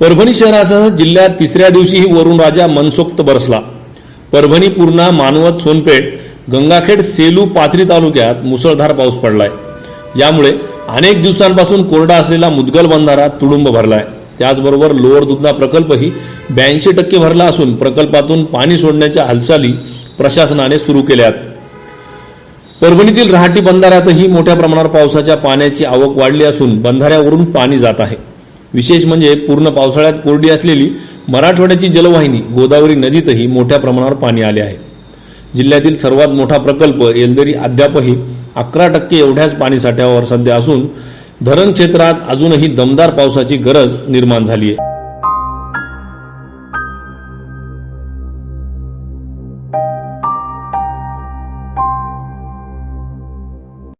परभणी शहरासह जिल्ह्यात तिसऱ्या दिवशीही वरुण राजा मनसोक्त बरसला. परभणी पूर्णा मानवत सोनपेठ गंगाखेड सेलू पाथरी तालुक्यात मुसळधार पाऊस पडलाय. यामुळे अनेक दिवसांपासून कोरडा असलेला मुदगल बंधारा तुडुंब भरलाय. त्याचबरोबर लोअर दुधना प्रकल्पही ब्याऐंशी टक्के भरला असून प्रकल्पातून पाणी सोडण्याच्या हालचाली प्रशासनाने सुरू केल्यात. परभणीतील रहाटी बंधाऱ्यातही मोठ्या प्रमाणावर पावसाच्या पाण्याची आवक वाढली असून बंधाऱ्यावरून पाणी जात आहे. विशेष म्हणजे पूर्ण पावसाळ्यात कोरडी असलेली मराठवाड्याची जलवाहिनी गोदावरी नदीतही मोठ्या प्रमाणावर पाणी आले आहे. जिल्ह्यातील सर्वात मोठा प्रकल्प येलदरी अद्यापही अकरा टक्के एवढ्याच पाणीसाठ्यावर सध्या असून धरण क्षेत्रात अजूनही दमदार पावसाची गरज निर्माण झाली आहे.